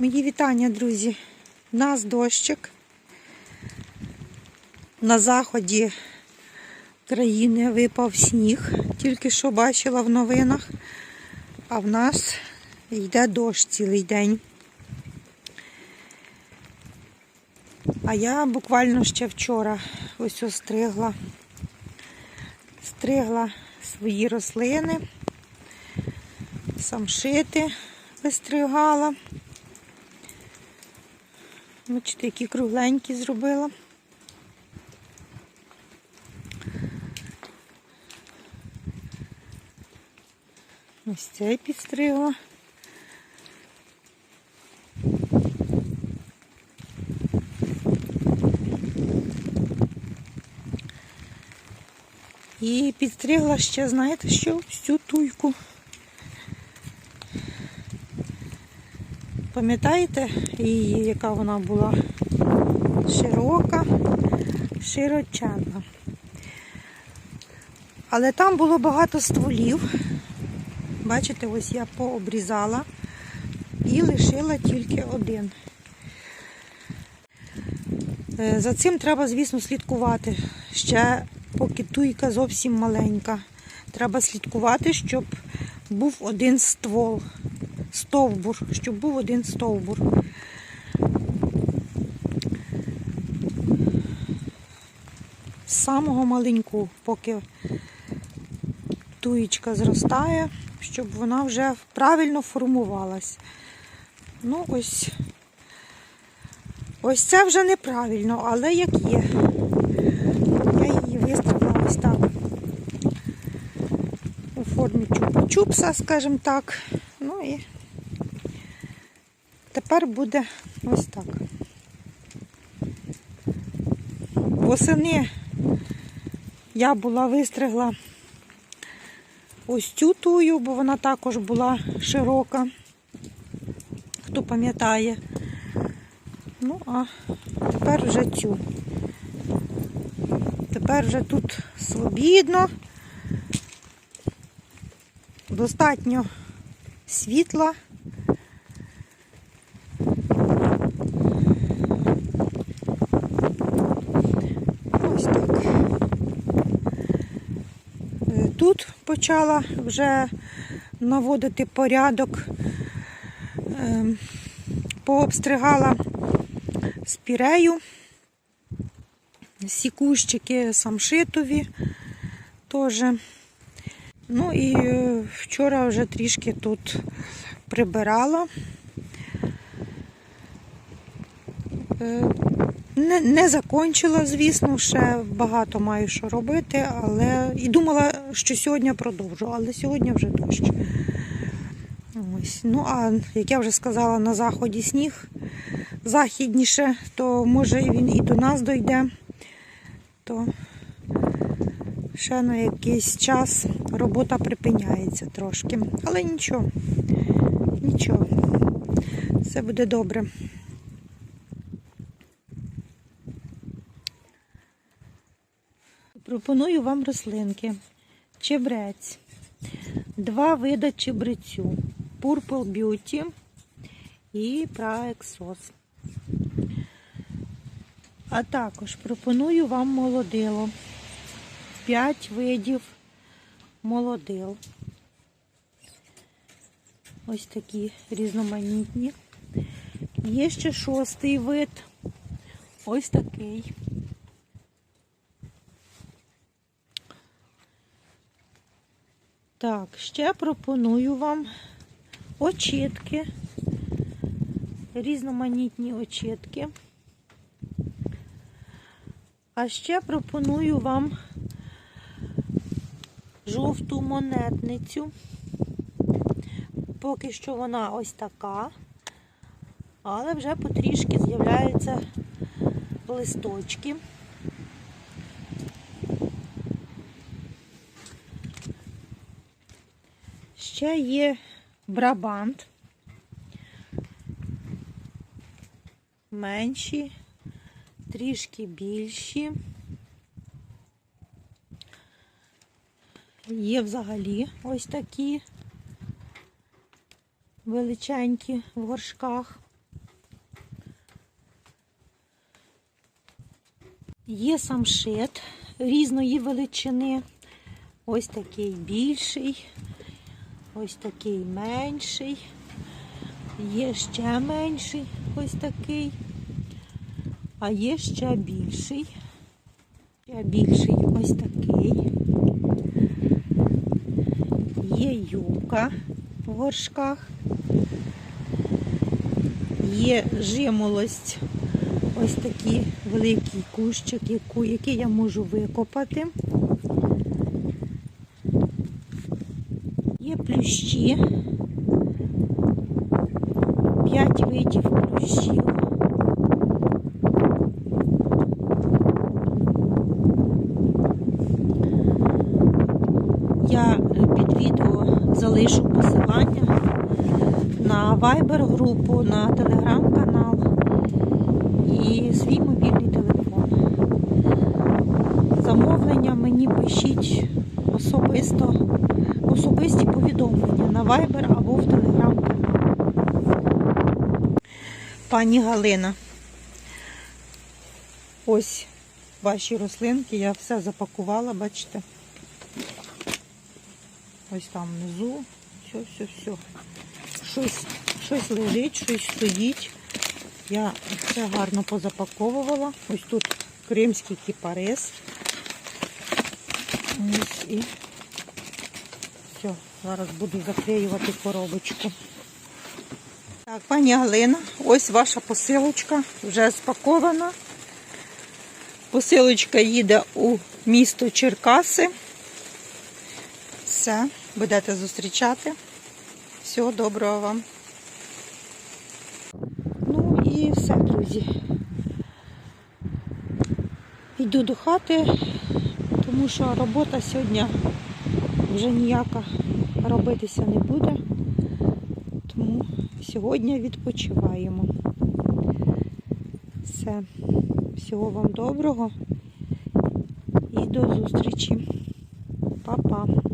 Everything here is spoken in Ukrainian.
Мої вітання, друзі. У нас дощик. На заході країни випав сніг. Тільки що бачила в новинах. А в нас йде дощ цілий день. А я буквально ще вчора ось остригла. Стригла свої рослини, самшити вистригала. Бачите, які кругленькі зробила. Ось цей підстригла. І підстригла ще, знаєте, що всю туйку. Пам'ятаєте її, яка вона була широка, широченна. Але там було багато стволів. Бачите, ось я пообрізала і лишила тільки один. Е, За цим треба, звісно, слідкувати. Ще поки туйка зовсім маленька. Треба слідкувати, щоб був один ствол, стовбур, щоб був один стовбур. З самого маленьку, поки туєчка зростає, щоб вона вже правильно формувалась. Ну, ось, ось це вже неправильно, але як є. Я її вистрибла ось так. У формі чупа-чупса, скажімо так. Ну і тепер буде ось так. Восени я була вистригла ось цю тую, бо вона також була широка. Хто пам'ятає. Ну, а тепер вже цю. Тепер вже тут свобідно, достатньо світла. Ось так. Е, Тут почала вже наводити порядок, Ем, пообстригала спірею, сікущики самшитові теж. Ну і е, вчора вже трішки тут прибирала. Не, не закончила, звісно, ще багато маю що робити, але і думала, що сьогодні продовжу, але сьогодні вже дощ. Ось. Ну, а як я вже сказала, на заході сніг західніше, то може він і до нас дойде, то ще на якийсь час робота припиняється трошки. Але нічого, нічого, все буде добре. Пропоную вам рослинки. Чебрець. Два вида чебрецю. Purple Beauty і Praexos. А також пропоную вам молодило. 5 видів молодил. Ось такі різноманітні. Є ще шостий вид. Ось такий. Так, ще пропоную вам очітки, різноманітні очітки. А ще пропоную вам жовту монетницю. Поки що вона ось така, але вже потрішки з'являються листочки. Ще є брабант. Менші, трішки більші. Є взагалі ось такі величенькі в горшках. Є самшит різної величини. Ось такий більший ось такий менший. Є ще менший, ось такий. А є ще більший. Ще більший ось такий. Є юбка в горшках. Є жимолость, ось такий великий кущик, який я можу викопати. Є плющі. П'ять видів плющів. Я е, під відео залишу посилання на Viber групу, на телеграм-канал і свій мобільний телефон. Замовлення мені пишіть особисто, особисті повідомлення на Viber або в телеграм-канал. Пані Галина. Ось ваші рослинки, я все запакувала, бачите. Ось там внизу. Все, все, все. Щось, щось лежить, щось стоїть. Я все гарно позапаковувала. Ось тут кримський кіпарис. Ось і зараз буду заклеювати коробочку. Так, пані Галина, ось ваша посилочка вже спакована. Посилочка їде у місто Черкаси. Все, будете зустрічати. Всього доброго вам. Ну і все, друзі. Йду до хати, тому що робота сьогодні вже ніяка робитися не буде. Тому сьогодні відпочиваємо. Все. Всього вам доброго і до зустрічі. Па-па.